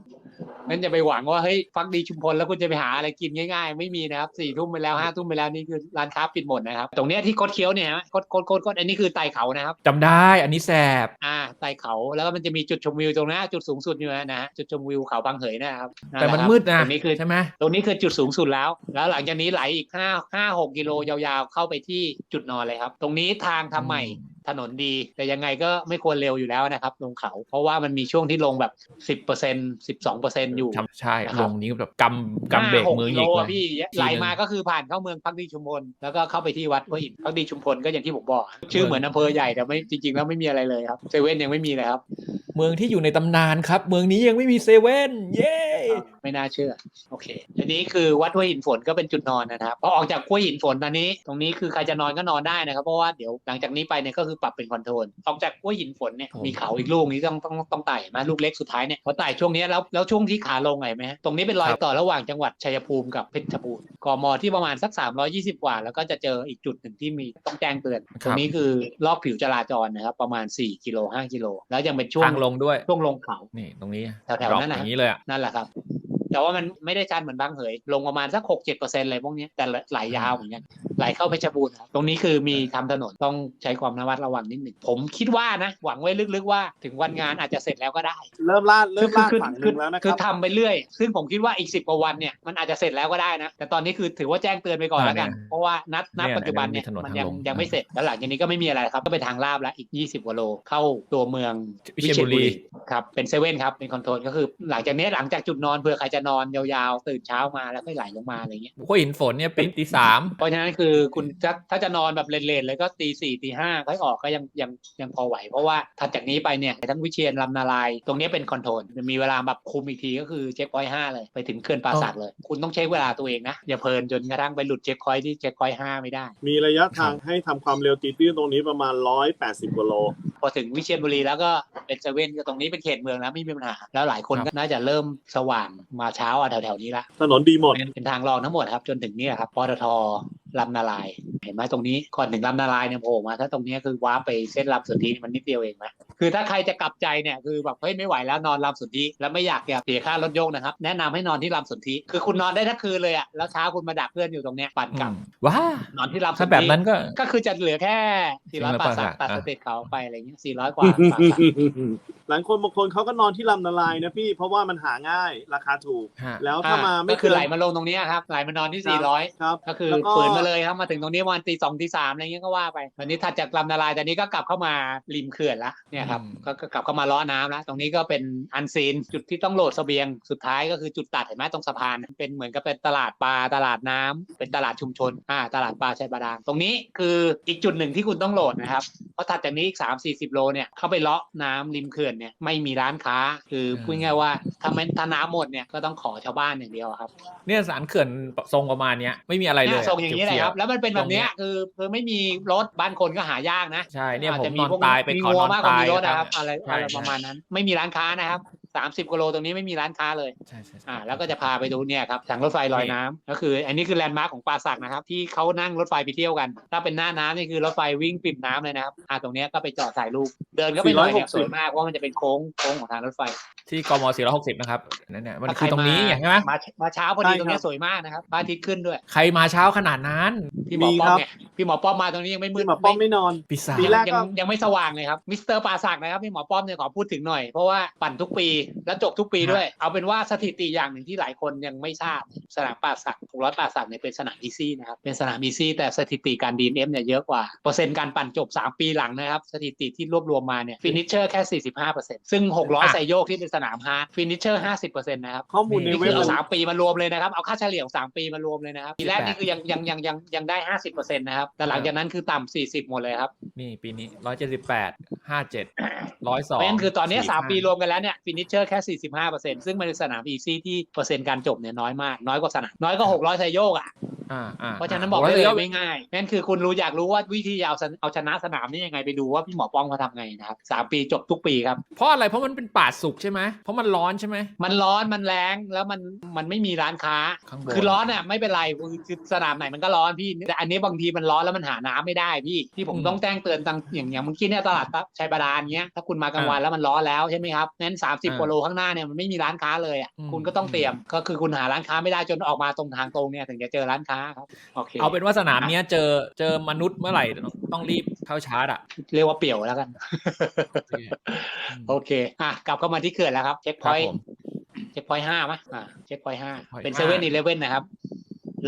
นั่นจะไปหวังว่าเฮ้ยพักดีชุมพลแล้วคุณจะไปหาอะไรกินง่ายๆ ไม่มีนะครับสี่ทุ่มไปแล้วห้าทุ่มไปแล้วนี่คือร้านค้าปิดหมดนะครับ ตรงเนี้ยที่คดเคี้ยวเนี่ยฮะคดคดคดคดอันนี้คือไต่เขานะครับจำได้อันนี้แสบอ่าไต่เขาแล้วก็มันจะมีจุดชมวิวตรงนั้นจุดสูงสุดอยู่นะฮะจุดชมวิวเขาบางเหยนะครับแต่มันแหละครับมืดนะตรงนี้คือใช่ไหมตรงนี้คือจุดสูงสุดแล้ว แล้วหลังจากนี้ไหลอีกห้าห้าหกกิโลยาวๆ เข้าไปที่จุดนอนเลยครับ ตรงนี้ทางทำใหม่ถนนดี แต่ยังไงก็ไม่ควรเร็วอยู่แล้วนะครับ ลงเขา เพราะว่ามันมีช่วงที่ลงแบบสิบเปอร์เซ็นสิบสองเปอร์เซ็นอยู่ทำใช่นะครับลงนี้แบบกำกำเบรกห้าหมือกิอีกโลเลอะยพี่ไหลมาก็คือผ่านเข้าเมืองพักดีชุมพลแล้วก็เข้าไปที่วัดหัวหินพักดีชุมพลก็อย่างที่ผมบอก ชื่อเหมือนอำเภอใหญ่แต่ไม่จริงๆแล้วไม่มีอะไรเลยครับเซเว่นยังไม่มีเลยครับ เมืองที่อยู่ในตำนานครับ เมืองนี้ยังไม่มีเซเว่นเย้ไม่น่าเชื่อ โอเคอันนี้คือวัดห้วยหินฝนก็เป็นจุดนอนนะครับพอออกจากห้วยหินฝนตอนนี้ ตรงนี้คือใครจะนอนก็นอนได้นะครับเพราะว่าเดี๋ยวหลังจากนี้ไปเนี่ยก็คือปรับเป็นคอนโทรลออกจากห้วยหินฝนเนี่ยมีเขาอีกลูกนี้ต้องต้องต้องไต่มาลูกเล็กสุดท้ายเนี่ยพอไต่ช่วงนี้แล้วแล้วช่วงที่ขาลงไงไหมฮะตรงนี้เป็นรอยต่อระหว่างจังหวัดชัยภูมิกับเพชรบูรณ์กมที่ประมาณสัก 320 กว่า แล้วก็จะเจออีกจุดหนึ่งที่มีต้องแจ้งเตือน ตรงนี้คือรอบผิวจราจรนะครับ ประมาณ 4 กิโล 5 กิโล แล้วยังเป็นช่วงทางลงด้วยช่วงลงเขานี่ตรงนี้แถวๆดรอปนั้นนะอย่างนี้เลยอะนั่นแหละครับแต่ว่ามันไม่ได้ชันเหมือนบางเหย ลงประมาณสักหกเจ็ดเปอร์เซ็นต์อะไรพวกเนี้ยแต่ไหลยาวเหมือนกัน ไหลเข้าเพชรบูรณ์ครับตรงนี้คือมีทำถนนต้องใช้ความระมัดระวังนิดหนึ่งผมคิดว่านะหวังไว้ลึกๆว่าถึงวันงานอาจจะเสร็จแล้วก็ได้ เริ่มลาดเริ่มลาดคือฝั่งหคืนึ่องแล้วนะคคือรับทำไปเรื่อย ซึ่งผมคิดว่าอีกสิบกว่าวันเนี่ยมันอาจจะเสร็จแล้วก็ได้นะ แต่ตอนนี้คือถือว่าแจ้งเตือนไปก่อนอ่าแล้วกันเนี่ยเพราะว่านัดนัดเนี่ยปัจจุบันเนี่ยเนี่ยมีถนนมันยังทางลงยังไม่เสร็จแล้วหลังจากนี้ก็ไม่มีอะไรครับก็เป็นทางลาบแล้วอีก 20กว่าโลเข้าตัวเมืองวิเชียรบุรีครับเป็นเซเว่นครับเป็นคอนโทรลก็คือหลังจากนี้หลังจากจุดนอนเผื่อใครจะนอนยาวๆตื่นเช้ามาแล้วค่อยไหลลงมาอะไรเงี้ยห้วยหินฝนเนี่ยปิดตีสามเพราะฉะนั้นคืือคุณจะถ้าจะนอนแบบเลนๆเลยก็ตีสี่ตีห้าค่อยออกก็ยังยังยังพอไหว เพราะว่าถัดจากนี้ไปเนี่ยทั้งวิเชียนลำนาลายตรงนี้เป็นคอนโทรลมีเวลาแบบคุมอีกทีก็คือเช็คพอยต์ห้าเลยไปถึงเขื่อนปราสักเลย คุณต้องใช้เวลาตัวเองนะอย่าเพลินจนกระทั่งไปหลุดเช็คพอยต์ที่เช็คพอยต์ห้าไม่ได้ มีระยะทางให้ทำความเร็วตีตื้นตรงนี้ประมาณ 180กว่าโลพอถึงวิเชียรบุรีแล้วก็เป็นเซเว่นก็ตรงนี้เป็นเขตเมืองแล้วไม่มีปัญหา แล้วหลายคนก็น่าจะเริ่มสว่างมาเช้าอะแถวๆนี้ละถนนดีหมดเป็นเป็นทางรองทั้งหมดครับ จนถึงเนี่ยครับปตทลำนาลาย เห็นไหมตรงนี้ก่อนถึงลำนาลายเนี่ยโผล่มาถ้าตรงเนี้ยคือว้าร์ปไปเส้นลำสุทธิมันนิดเดียวเองนะ คือถ้าใครจะกลับใจเนี่ยคือแบบเฮ้ยไม่ไหวแล้วนอนลำสนธิแล้วไม่อยากจะเสียค่ารถโยกนะครับ แนะนำให้นอนที่ลำสนธิคือคุณนอนได้ทั้งคืนเลยอะแล้วเช้าคุณมาดักเพื่อนอยู่ตรงเนี้ยปั่นกลับว้านอนที่ลำสนธิถ้าแบบนั้นก็ก็คือจะเหลือแค่400 400ปาสักปาสักตัดสอะเตจเขาไปอะไรเงี้ย400กว่าปาสักหลายคนบางคนเขาก็นอนที่ลำนาลายนะพี่เพราะว่ามันหาง่ายราคาถูกฮะแล้วถ้ามาอะไม่ก็คือเกินไหลมาลงตรงเนี้ยครับไหลมานอนที่ครับ400ครับก็คือแล้วก็ฝืนมาเลยครับมาถึงตรงนี้วันตีสองตีสามอะไรเงี้ยก็ว่าไปตอนนี้ถัดจากลำนาลายตอนนี้ก็กลับเข้ามาริมเขื่อนละเนี่ยครับอืมก็ก็กลับเข้ามาล้อน้ำแล้วตรงนี้ก็เป็นอันซีนจุดที่ต้องโหลดเสบียง สุดท้ายก็คือจุดตัดเห็นไหมตรงสะพาน เป็นเหมือนกับเป็นตลาดปลาตลาดน้ำเป็นตลาดชุมชนอ่าตลาดปลาชายบาดาลตรงนี้คืออีกจุดหนึ่งที่คุณต้องโหลดนะครับเพราะถัดจากนี้อีก 3 4 0 โลเนี่ยเข้าไปเลาะน้ำริมเขื่อนเนี่ยไม่มีร้านค้าคือพูดง่ายๆว่าถ้ามันถ้าน้ำหมดเนี่ยก็ต้องขอชาวบ้านอย่างเดียวครับเนี่ยสารเขื่อนทรงประมาณเนี้ยไม่มีอะไรเลยเนี่ยทรงอย่างนี้แหละครับเขียวๆแล้วมันเป็นแบบเนี้ยตรงเนี้ยคือคือไม่มีรถบ้านคนก็หายากนะใช่เนี่ยอาผจมจะนอนพวกตายไปมีของันวอนมากกว่าตายมีรถนะครับอะไรใช่อะไรใช่ประมาณนั้น ไม่มีร้านค้านะครับ30กิโลตรงนี้ไม่มีร้านค้าเลยใช่ใช่ใช่อ่าแล้วก็จะพาไปดูเนี่ยครับทางรถไฟลอยน้ำก็คือ อันนี้คือแลนด์มาร์คของปราสักนะครับ ที่เขานั่งรถไฟไปเที่ยวกัน ถ้าเป็นหน้าน้ำนี่คือรถไฟวิ่งปิดน้ำเลยนะครับอ่าตรงเนี้ยก็ไปจอดถ่ายรูปเดินก็ไปหน่อยเนี่ย460สวยมากเพราะมันจะเป็นโค้งโค้งของทางรถไฟ ที่กม460 นะครับนั่นเนี่ยมันถ้าคือตรงนี้ใคใช่ไหมมามาเช้าพอดีใช่ตรงเนี้ยครับสวยมากนะครับพระอาทิตย์ขึ้นด้วย ใครมาเช้าขนาดนั้น พี่หมอมีป้อครัมบเนี่ยพี่หมอป้อมมาตรงนี้ยังไม่มืดพี่หมาป้อมไม่นอนปีศาจทีแรกยังยังไม่สว่างเลยครับมิสเตอร์ปราศักดิ์นะครับพี่หมอป้อมเนี่ยขอพูดถึงหน่อย เพราะว่าปั่นทุกปีแล้วจบทุกปีด้วย เอาเป็นว่าสถิติอย่างหนึ่งที่หลายคนยังไม่ทราบสนามปราศักดิ์หกร้อยปราศักดิ์เนี่ยเป็นสนามอีซี่นะครับเป็นสนามอีซี่แต่สถิติการดีเอ็มเนี่ยเยอะกว่าเปอร์เซ็นต์การปั่นจบ 3 ปีหลังนะครับสถิติที่รวบรวมมาเนี่ยฟินิชเชอร์แค่ 45%ซึ่ง600ไซโยกที่เป็นสนามฮาร์ดฟินิชเชอร์50%นะครับข้อมูลในนี่เว็คืบอเอาสามปีมารวมเลยนะครับ เอาค่าเฉลี่ยของสามปีมารวมเลยนะครับปีแรกนี่คือยังยังยังยังยังได้ห้าสิบเปอร์เซ็นต์นะครับแต่หลังจากนั้นคือต่ำสี่สิบหมดเลยครับ นี่ปีนี้ร้อยเจ็ดสิบแปดห้าเจ็ดร้อยสเพองราะฉะนั้นคือตอนนี้สามปีรวมกันแล้วเนี่ยฟินิชเชอร์แค่สี่สิบห้าเปอร์เซ็นต์ซึ่งมันเป็นสนามอีซี่ที่เปอร์เซ็นต์การจบเนี่ยน้อยมาก น้อยกว่าสนามน้อยกว่าหกร้อยไซโยกอะอ่าอ่าเพราะฉะนั้นบอกได้เลยไม่ง่ายนั่นคือคุณรู้อยากรู้ว่าวิธีเอาชนะเอาชนะสนามนี่ยังไงไปดูว่าพี่หมอป้องเขาทำไงนะครับสามปีจบทุกปีครับ เพราะอะไรเพราะมันเป็นป่าสุกใช่ไหมเพราะมันร้อนใช่ไหม มันร้อนมันแรงแล้วมันมันไม่มีร้านค้า ข้างบน คือร้อนอะไม่เป็นไรคือคือสนามไหนมันก็ร้อนพี่แต่อันนี้บางทีมันร้อนแล้วมันหาน้ำไม่ได้พี่ที่ผมอืมต้องแจ้งเตือนตังอย่างอย่างเมื่อกี้เนี่ยตลาดชัยบาดาลเงี้ยถ้าคุณมากลางวันแล้วมันร้อนแล้วใช่ไหมครับนั้น 30อ่ากิโลข้างหน้าเนี่ยมันไม่มีร้านค้าเลยอะอืม คุณก็ต้องเตรียมก็คือคุณหาร้านค้าไม่ได้จนออกมาตรงทางตรงเนี่ยถึงจะเจอร้านค้าครับโอเคเอาเป็นว่าสนามเนี้ยเจอเจอมนุษย์เมื่อไหร่ต้องรีบเข้าชาร์จอะ เรียกว่าเปี่ยวแล้วกัน โอเคอะกลับเข้ามาที่เขื่อนแล้วครับ เช็คพครับอยต์ผมเช็คพอยต์ห้าไหมอ่าเช็คพอยต์ห้า Checkpoint เป็นห้าเซเว่นอีเลฟเว่นนะครับ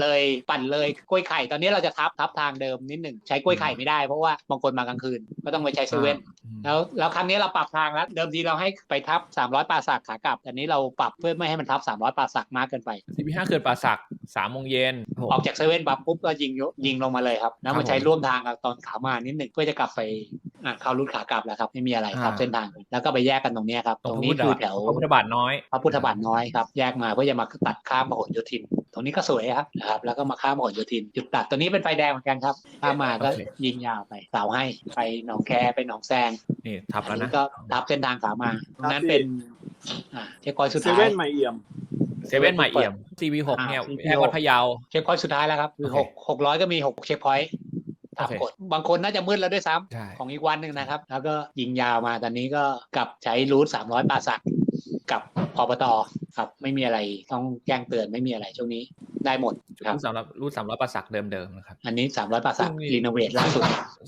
เลยปั่นเลยกล้วยไข่ตอนนี้เราจะทับทับทางเดิมนิดหนึ่งใช้กล้วยไข่ไม่ได้เพราะว่าบางคนมากลางคืนก็ต้องไปใช้เซเว่นอืมแล้วแล้วครั้งนี้เราปรับทางแล้ว เดิมทีเราให้ไปทับ 300ปราสักขากลับแต่นี้เราปรับเพื่อไม่ให้มันทับ 300ปราสักมากเกินไปซีพีห้าเขื่อนป่าสักสามโมงเย็นออกจากเซเว่นปั๊บปุ๊บก็ยิงยยิงลงมาเลยครับแล้วครัมาบใช้ผมร่วมทางกับตอนขามานิดหนึ่งเพื่อจะกลับไป อะเข้ารูทขากลับแล้วครับ ไม่มีอะไรครับอ่าเส้นทางแล้วก็ไปแยกกันตรงเนี้ยครับ ตรงตรงพระนี้พุทธคือแถวพระพุทธบาทน้อยพระพุทธบาทน้อยครับแยกมาเพื่อจะมาตัดข้ามพหลโยธิน ตรงนี้ก็สวยครับนะครับแล้วก็มาข้ามพหลโยธินจุดตัดตัวนี้เป็นไฟแดงเหมือนกันครับข้ามมาก็โอเคยิงยาวไปเสาให้ไปหนองแคไปหนองแซงนี่ทับอัแล้วนนะนี้ก็ทับเส้นทางขามาตรงนั้นครับเป็นอ่าเช็คพอยต์สุดเซท้ายเว่นใหม่เอี่ยมเซเว่นใหม่เอี่ยม CV6 อ่าเนี่ย CP6 แยกวัดพะเยาเช็คพอยต์สุดท้ายแล้วครับคือโอเคหกหกร้อยก็มีหกเช็คพอยต์ ตามโอเคกฎบางคนน่าจะมืดแล้วด้วยซ้ำใช่ของอีกวันหนึ่งนะครับ แล้วก็ยิงยาวมาตอนนี้ก็กลับใช้รูทสามร้อยปาสักกับอบตครับ ไม่มีอะไรต้องแจ้งเตือนไม่มีอะไรช่วงนี้ได้หมดครับรูทสำหรับรูทสามร้อยป่าสักเดิมๆนะครับ อันนี้สามร้อยปาสักซึ่งมีรีโนเวทล่าสุด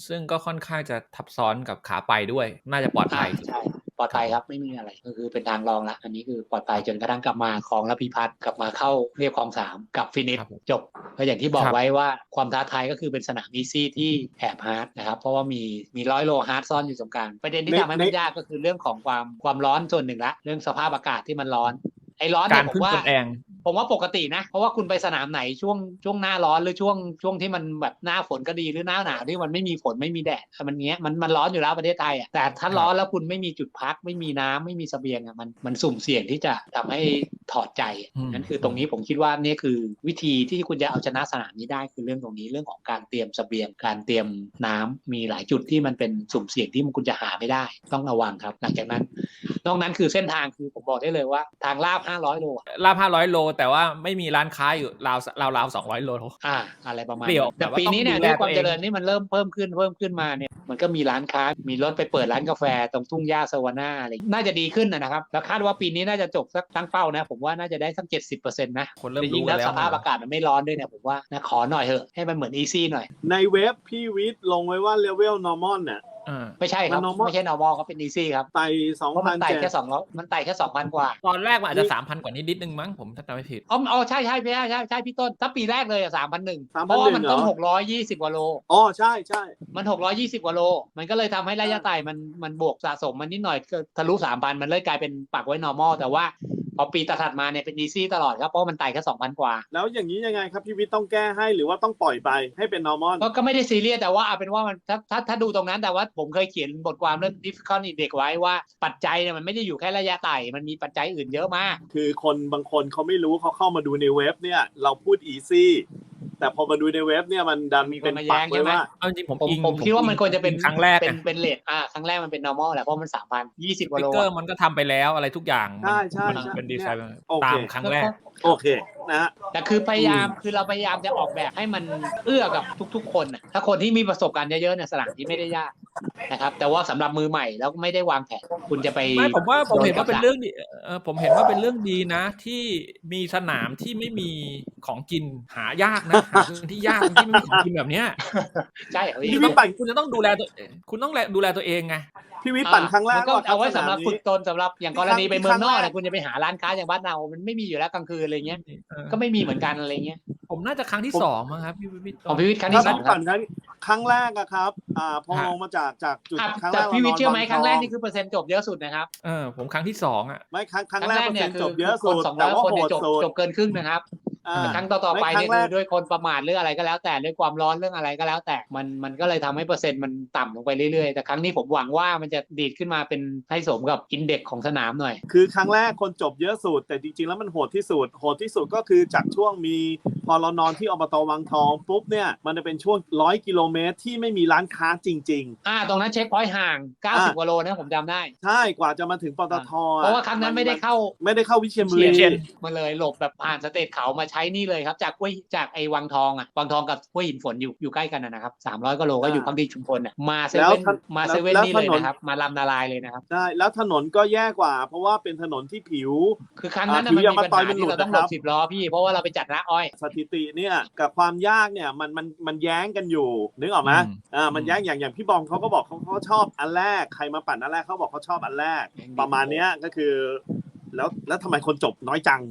ซึ่งก็ค่อนข้างจะทับซ้อนกับขาไปด้วย น่าจะปลอดภัยใช่ป ลอดภัยครับไม่มีอะไรก็คือเป็นทางรองละอันนี้คือปลอดภัยจนกระทั่งกลับมาคลองระพิพัฒน์กลับมาเข้าเรียบคลองสามกับฟินิชครับผมจบก็อย่างที่บอกครับไว้ว่าความท้าทายก็คือเป็นสนามอีซี่ที่แอบฮาร์ดนะครับเพราะว่ามีมีร้อยโลฮาร์ดซ่อนอยู่ตรงกลางประเด็นที่ในทำให้มันในยากก็คือเรื่องของความความร้อนส่วนหนึ่งละ เรื่องสภาพอากาศที่มันร้อนไอ้ร้อนกาเนี่รยผพึ่มงว่าตนเอง ผมว่าปกตินะ เพราะว่าคุณไปสนามไหนช่วงช่วงหน้าร้อนหรือช่วงช่วงที่มันแบบหน้าฝนก็ดีหรือหน้าหนาวที่มันไม่มีฝนไม่มีแดดมันเงี้ยมันมันร้อนอยู่แล้วประเทศไทยอะแต่ถ้าร้อนแล้วคุณไม่มีจุดพักไม่มีน้ำไม่มีเสบียงอะมันมันสุ่มเสี่ยงที่จะทำให้ถอดใจอะอืมนั่นคือตรงนี้ผมคิดว่านี่คือวิธีที่คุณจะเอาชนะสนามนี้ได้คือเรื่องตรงนี้เรื่องของการเตรียมเสบียง การเตรียมน้ำมีหลายจุดที่มันเป็นสุ่มเสี่ยงที่มันคุณจะหาไม่ได้ ต้องระวังครับ หลังจากนั้น นอกนั้นคือเส้นทางคือผมบอกได้เลยว่า ทางลาบ500โลอะลาบ500โลแต่ว่าไม่มีร้านค้าอยู่ราวราวราวสองร้อยโลอ่า อะไรประมาณเปรี้ยวแต่แบบว่าปีนี้เนี่ยต้องดูแลด้วยความตัวเองเจริญนี่มันเริ่มเพิ่มขึ้นเพิ่มขึ้นมาเนี่ยมันก็มีร้านค้ามีรถไปเปิดร้านกาแฟตรงทุ่งหญ้าสวาน่าอะไรน่าจะดีขึ้นนะนะครับแล้วคาดว่าปีนี้น่าจะจบสักตั้งเป้านะ ผมว่าน่าจะได้สักเจ็ดสิบเปอร์เซ็นต์นะคนเริ่มแต่ยิ่งรู้กัแล้นวแล้วสภาพอากาศมันไม่ร้อนด้วยเนี่ยผมว่านะขอหน่อยเถอะให้มันเหมือนอีซี่หน่อยในเว็บพี่วิทย์ลงไว้ว่าเลเวล normal เนี่ยอ่า ไม่ใช่ครับ มัน normal ไม่ใช่ normal เขาเป็นอีซี่ครับไต่สองเพราะพัมันนไต่แค่เจ็ดสองร้อยมันไต่แค่สองพันกว่าตอนแรกมันอาจจะสามพันกว่านิดนิดนึงมั้งผมถ้าจำไม่ผิด อ๋ออ๋อใช่ใช่พี่ใช่ใช่ใช่พี่ต้นถ้าปีแรกเลยสามพันหนึ่ง3,100เพราะว่ามันต้องเหรอหกร้อยยี่สิบกว่าโล อ๋อใช่ใช่ มันหกร้อยี่สิบกว่าโล มันก็เลยทำให้ระยะไต่มันมันบวกสะสมมันนิดหน่อยก็ทะลุสามพันมันเลยกลายเป็นปักไว้ normal แต่ว่า พอปีถัดมาเนี่ยเป็น easy ตลอดครับเพราะมันไต่แค่สองพันกว่า แล้วอย่างนี้ยังไงครับพี่วิทย์ต้องแก้ให้หรือว่าต้องปล่อยไปให้เป็น normal ก็ก็ไม่ได้ซีเรียสแต่ว่าเอาเป็นว่ามันถ้าถ้าถ้าดูตรงนั้นแต่ว่าผมเคยเขียนบทความเรื่อง difficult index ไว้ว่าปัจจัยเนี่ยมันไม่ได้อยู่แค่ระยะไต่มันมีปัจจัยอื่นเยอะมาก คือคนบางคนเขาไม่รู้เขาเข้ามาดูในเว็บเนี่ยเราพูด easy แต่พอมาดูในเว็บเนี่ยมันดันมีคนเป็นมาปักแย้งไว้ใช่ไหมว่าเอาจริงๆผมผมอิงผมคิดว่ามันควรจะเป็นครั้งแรกเป็นอะเป็นเลทอ่าครั้งแรกมันเป็น normal แหละเพราะมันสามพันยี่สิบกสว่าติ๊โลกเกอร์มันก็ทำไปแล้วอะไรทุกอย่างใช่ใช่มันใช่เป็นดีไซน์เนี่ยโอเคตามครั้งแรก โอเคนะฮะ แต่คือพยายามคือเราพยายามจะออกแบบให้มันเอื้อกับทุก ๆ คนน่ะถ้าคนที่มีประสบการณ์เยอะๆเนี่ยสถานที่ไม่ได้ยากนะครับแต่ว่าสำหรับมือใหม่แล้วไม่ได้วางแผนคุณจะไปไม่ผมว่าผมเห็นว่าเป็นโดเรื่องดีเออผมเห็นว่าเป็นเรื่องดีนะ ที่มีสนามที่ไม่มีของกินหายากนะหาพื้นที่ยากที่ไม่มีของกินแบบเนี้ยใช่เหรอพี่พี่วิทย์ปั่นคุณจะต้องดูแลตัวคุณต้องดูแลตัวเองไง พี่วิทย์ปั่นครั้งแรกมันก็ว่คบเอาไว้สำหรับนมฝึนี้กตนสำหรับอย่างกรณีไปเมืองนอกเนี่ยคุณจะไปหาร้านค้าอย่างบ้านเรา มันไม่มีอยู่แล้วกลางคืนอะไรเงี้ยเออก็ไม่มีเหมือนกันอะไรเงี้ย ผมน่าจะครั้งที่สองมั้งครับพี่วิทย์ของพี่วิทย์ครั้งถ้าที่สองพี่ครัปั่บนครั้งครั้งแรกอะครับ อ่าพอฮะลงมาจากจากจุดครับครั้งแรแต่กพี่วิทย์เชื่อไหมานนครั้งแรกทอนี่คือเปอร์เซ็นต์จบเยอะสุดนะครับเออผมครั้งที่สองอะไม่ครั้งครั้งครั้งแรแรกกเปอร์เนี่เซ็ยนต์คืจอบเยอะคสุนดสองร้แต่อยว่าคนโหเนี่ยดจบสุดจบเกินครึ่งนะครับอ่าแต่ ครั้งต่อๆไปไม่เนี่ยครั้งแรกคือด้วยคนประมาทหรืออะไรก็แล้ว แต่ด้วยความร้อนเรื่องอะไรก็แล้ว แต่มันมันก็เลยทำให้เปอร์เซ็นต์มันต่ำลงไปเรื่อยๆ แต่ครั้งนี้ผมหวังว่ามันจะดีดขึ้นมาเป็นให้สมกับอินเด็กซ์ของสนามหน่อย คือครั้งแรกคนจบเยอะสุดแต่จริงๆแล้วมันโหดที่สุดโหดที่สุดก็คือจากช่วงมีพอ เรานอนที่อบตวังทองปุ๊บเนี่ยมันจะเป็นช่วงร้อยกิโลเมตรที่ไม่มีร้านค้าจริงอ่าตรงนั้นเช็คพอยต์ห่าง 90กว่าโลนะผมจำได้ๆใช่กว่าจะมาถึงปตทอเพราะว่าครั้งนั้นไม่ได้เข้าไม่ได้เข้าวิเชียรบุรีเชียรมาเลยหลบแบบผ่านสเตทเขามาใช้นี่เลยครับ จากห้วยจากไอ้วังทองอะวังทองกับห้วยหินฝนอยู่อยู่ใกล้กันนะนะครับ300กิโลก็อยู่พักดีชุมพลน่ะมาเซแล้วเว่นถนมาแล้วเซเว่นแล้วนี่เลยถนนนะครับมาลำนาลายเลยนะครับใช่แล้วถนนก็แย่กว่า เพราะว่าเป็นถนนที่ผิว คือครั้งนั้นน่ะอ่ามันถือมียางมะปัญตอยหามันหลุที่ดเราต้องหลนะครับบสิบล้อพี่เพราะว่าเราไปจัดร้าอ้อยสถิติเนี่ยกับความยากเนี่ยมันมันมันแย้งกันอยู่นึกออกไหมอืมอ่ามันแย้งอย่างอย่างพี่บอมเขาก็บอกเขาเขาชอบอันแรกใครมาปั่นอันแรกเขาบอกเขาชอบอันแรก ประมาณเนี้ยก็คือ แล้วแล้วทำไมคนจบน้อยจัง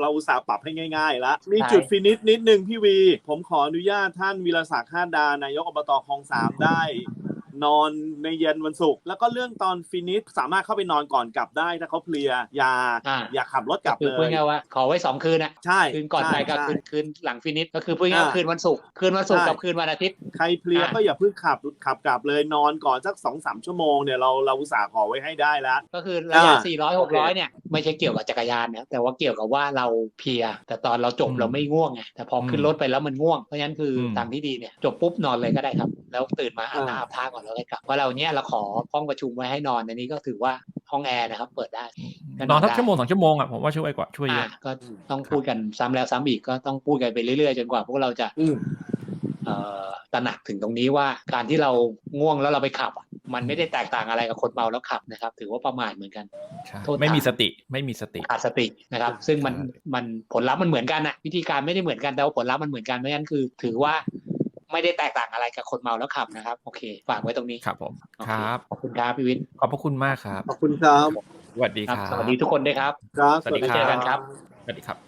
เราอุตส่าห์ปรับให้ง่ายๆแล้วมีใช่จุดฟินิชนิดนึงพี่วี ผมขออนุญาตท่านวีรศักดิ์ห้าดานายกอบตคลองสามได้ นอนในเย็นวันศุกร์แล้วก็เรื่องตอนฟินิชสามารถเข้าไปนอนก่อนกลับได้ถ้าเขาเพลียอย่าอ่าอย่าขับรถกลับคือเลพูดยง่ายๆว่าขอไว้สองคืนอะใช่คืนก่อนไปกับใช่คืนคืนหลังฟินิชก็คือพูดง่ายๆว่าอ่าคืนวันศุกร์คืนวันศุกร์ใช่กับคืนวันอาทิตย์ใครเพลียอะก็อย่าเพิ่งขับขับกลับเลยนอนก่อนสักสองสามชั่วโมงเนี่ยเราเราอุตส่าห์ขอไว้ให้ได้แล้ว ก็คือระยะอ่า400โอเค600เนี่ยไม่ใช่เกี่ยวกับจักรยานนะแต่ว่าเกี่ยวกับว่าเราเพลีย แต่ตอนเราจบอืมเราไม่ง่วงไงแต่พออมขึ้นรถไปแล้วมันง่วงเพราะฉะนั้นคืออมทางที่ดีเนี่ยจบปุ๊บนอนเลยก็ได้ครับ แล้วตื่นมาอาบน้ำอาบท่าก่อนแล้วค่อยกลับว่าเราเนี้ยเราขอห้องประชุมไว้ให้นอนอันนี้ก็ถือว่าห้องแอร์นะครับ เปิดได้ก็นอนนอนทักได้ชั่วโมงสองชั่วโมงอะผมว่าช่วยกว่าช่วยเยอ่าอะก็ต้องพูดกันซ้ำแล้วซ้ำอีกก็ต้องพูดกันไปเรื่อยๆจนกว่าพวกเราจะอืมเอ่อตระหนักถึงตรงนี้ว่าการที่เราง่วงแล้วเราไปขับอะ มันไม่ได้แตกต่างอะไรกับคนเมาแล้วขับนะครับ ถือว่าประมาทเหมือนกันใช่โทษไม่มีฐานสติไม่มีสติขาดสตินะครับ ซึ่งมันใช่มันผลลัพธ์มันเหมือนกันนะวิธีการไม่ได้เหมือนกันแต่ว่าผลลัพธ์มันเหมือนกันเพราะฉะนั้นคือ ถือว่าไม่ได้แตกต่างอะไรกับคนเมาแล้วขับนะครับ โอเค ฝากไว้ตรงนี้ครับผมโอเครับขอบคุณครับพี่วิทย์ขอบพระคุณมากครับขอบคุณครับสวัสดีครับครับสวัสดีทุกคนด้วยครับครับสวัสดีไว้เจอกันครับสวัสดีครับ